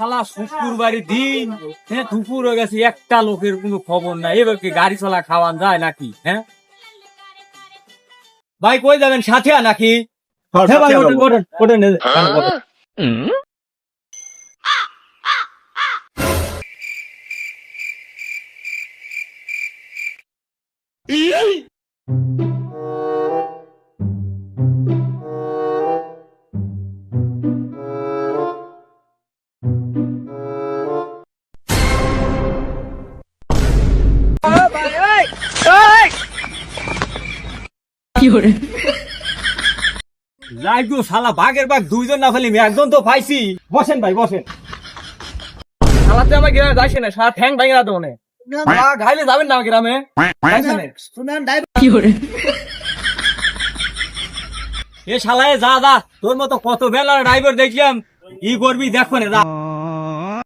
শালা শুক্রবারের দিন হ্যাঁ দুপুর হয়ে গেছে একটা লোকের কোনো খবর নাই। এবার কি গাড়ি চলা খাওয়ান যায় নাকি হ্যাঁ? ভাই কই যাবেন? সাথে নাকি? হ্যাঁ ভাই যাই গো শালা বাঘের বাঘ দুইজন না ফেলি একজন তো পাইছি বসেন ভাই বসেন। শালাতে আমার গ্রামে যাইছে না সারা ঠ্যাং ভাঙে না দোনে ঘাইলে যাবেন না আমার গ্রামে? এ শালায় যা যা তোর মতো কত বেলার ড্রাইভার দেখলাম ই করবি দেখো না যা।